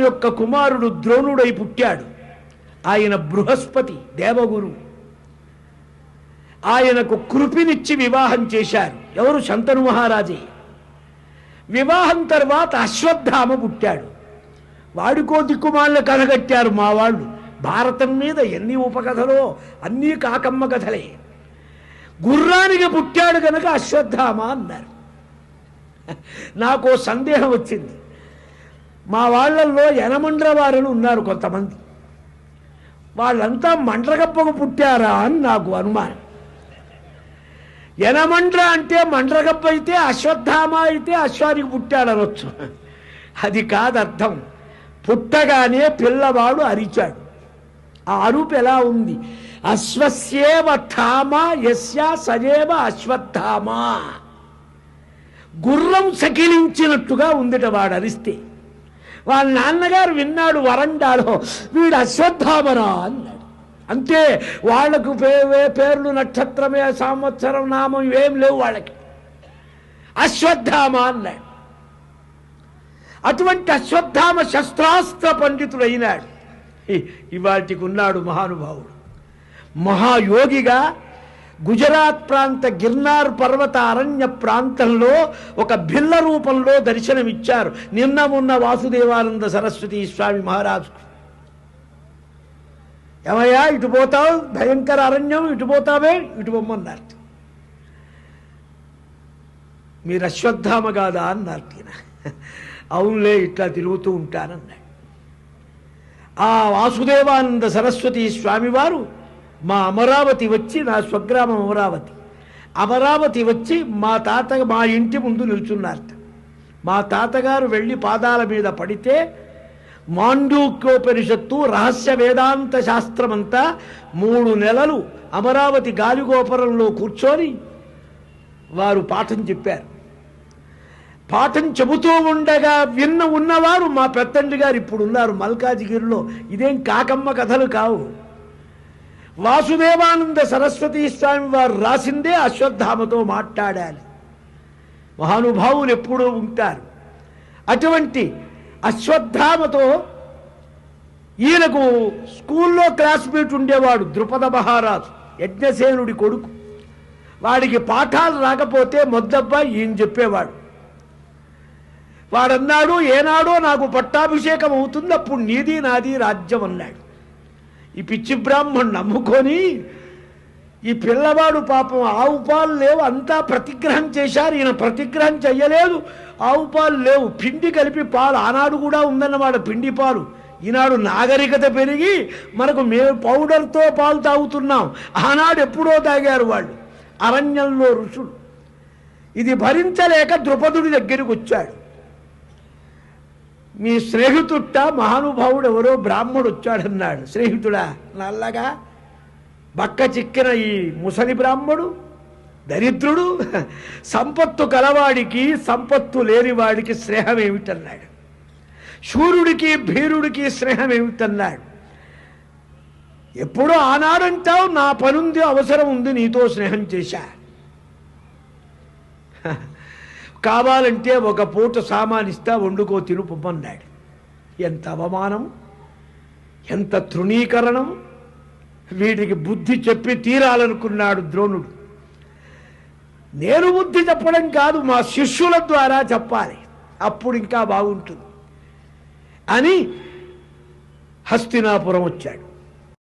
యొక్క కుమారుడు ద్రోణుడై పుట్టాడు. ఆయన బృహస్పతి దేవగురు. ఆయనకు కృపినిచ్చి వివాహం చేశారు. ఎవరు? శంతను మహారాజే. వివాహం తర్వాత అశ్వత్థామ పుట్టాడు. వాడికో దిక్కుమాలిన కథ కట్టారు మా వాళ్ళు భారతం మీద ఎన్ని ఉపకథలో అన్నీ కాకమ్మ కథలే. గుర్రానికి పుట్టాడు కనుక అశ్వత్థామ అన్నారు. నాకు సందేహం వచ్చింది. మా వాళ్ళల్లో యనమండ్ర వారని ఉన్నారు కొంతమంది. వాళ్ళంతా మండ్రగప్పకు పుట్టారా అని నాకు అనుమానం. యనమండ్ర అంటే మండ్రగప్ప అయితే అశ్వత్థామ అయితే అశ్వానికి పుట్టాడనొచ్చు. అది కాదు అర్థం పుట్టగానే పిల్లవాడు అరిచాడు. ఆ అరుపు ఎలా ఉంది? అశ్వస్యేవ థామ యస్య సజేవ అశ్వత్థామ. గుర్రం సకిలించినట్టుగా ఉందిట వాడు అరిస్తే వాళ్ళ నాన్నగారు విన్నాడు వరండాలో. వీడు అశ్వత్థామరా అన్నాడు. అంతే వాళ్ళకు పే- వే- పేర్లు నక్షత్రమే సంవత్సరం నామం ఏం లేవు వాళ్ళకి. అశ్వత్థామ అన్నాడు. అటువంటి అశ్వత్థామ శస్త్రాస్త్ర పండితుడైనాడు. ఇ- ఇవాటికి ఉన్నాడు మహానుభావుడు. మహాయోగిగా గుజరాత్ ప్రాంత గిర్నార్ పర్వత అరణ్య ప్రాంతంలో ఒక భిల్ల రూపంలో దర్శనమిచ్చారు. నిన్న ఉన్న వాసుదేవానంద సరస్వతి స్వామి మహారాజుకు ఏమయ్యా ఇటు పోతావు? భయంకర అరణ్యం ఇటు పోతావే? ఇటు పొమ్మన్నారు. మీరు అశ్వత్థామ కాదా అన్నారు ఈయన. అవునులే ఇట్లా తిరుగుతూ ఉంటానన్నాడు. ఆ వాసుదేవానంద సరస్వతి స్వామివారు మా అమరావతి వచ్చి నా స్వగ్రామం అమరావతి. అమరావతి వచ్చి మా తాత మా ఇంటి ముందు నిల్చున్నారట. మా తాతగారు వెళ్ళి పాదాల మీద పడితే మాండూక్యోపనిషత్తు రహస్య వేదాంత శాస్త్రమంతా మూడు నెలలు అమరావతి గాలిగోపురంలో కూర్చొని వారు పాఠం చెప్పారు. పాఠం చెబుతూ ఉండగా విన్న ఉన్నవారు మా పెత్తండ్రి గారు ఇప్పుడు ఉన్నారు మల్కాజిగిరిలో. ఇదేం కాకమ్మ కథలు కావు. వాసుదేవానంద సరస్వతీ స్వామి వారు రాసిందే అశ్వత్థామతో మాట్లాడాలి. మహానుభావులు ఎప్పుడూ ఉంటారు. అటువంటి అశ్వత్థామతో ఈయనకు స్కూల్లో క్లాస్మేట్ ఉండేవాడు ద్రుపద మహారాజు యజ్ఞసేనుడి కొడుకు. వాడికి పాఠాలు రాకపోతే మొద్దబ్బ ఈయన చెప్పేవాడు. వాడన్నాడు ఏనాడో నాకు పట్టాభిషేకం అవుతుంది అప్పుడు నీది నాది రాజ్యం అన్నాడు. ఈ పిచ్చి బ్రాహ్మణ్ నమ్ముకొని ఈ పిల్లవాడు పాపం ఆవు పాలు లేవు అంతా ప్రతిగ్రహం చేశారు. ఈయన ప్రతిగ్రహం చెయ్యలేదు. ఆవు పాలు లేవు. పిండి కలిపి పాలు ఆనాడు కూడా ఉందన్నమాట పిండి పాలు. ఈనాడు నాగరికత పెరిగి మనకు మే పౌడర్తో పాలు తాగుతున్నాం. ఆనాడు ఎప్పుడో తాగారు వాళ్ళు. అరణ్యంలో ఋషులు. ఇది భరించలేక ద్రుపదుడి దగ్గరికి వచ్చాడు. మీ స్నేహితుట్ట మహానుభావుడు ఎవరో బ్రాహ్మడు వచ్చాడన్నాడు స్నేహితుడా నల్లగా బక్క చిక్కిన ఈ ముసలి బ్రాహ్మడు దరిద్రుడు సంపత్తు కలవాడికి సంపత్తు లేనివాడికి స్నేహం ఏమిటన్నాడు శూరుడికి భీరుడికి స్నేహం ఏమిటన్నాడు ఎప్పుడో ఆనాడంటావు నా పనుంది అవసరం ఉంది నీతో స్నేహం చేశా. కావాలంటే ఒక పూట సామానిస్తా వండుకో తిను పొమ్మన్నాడు. ఎంత అవమానం ఎంత తృణీకరణం. వీడికి బుద్ధి చెప్పి తీరాలనుకున్నాడు ద్రోణుడు. నేను బుద్ధి చెప్పడం కాదు మా శిష్యుల ద్వారా చెప్పాలి. అప్పుడు ఇంకా బాగుంటుంది. అని హస్తినాపురం వచ్చాడు.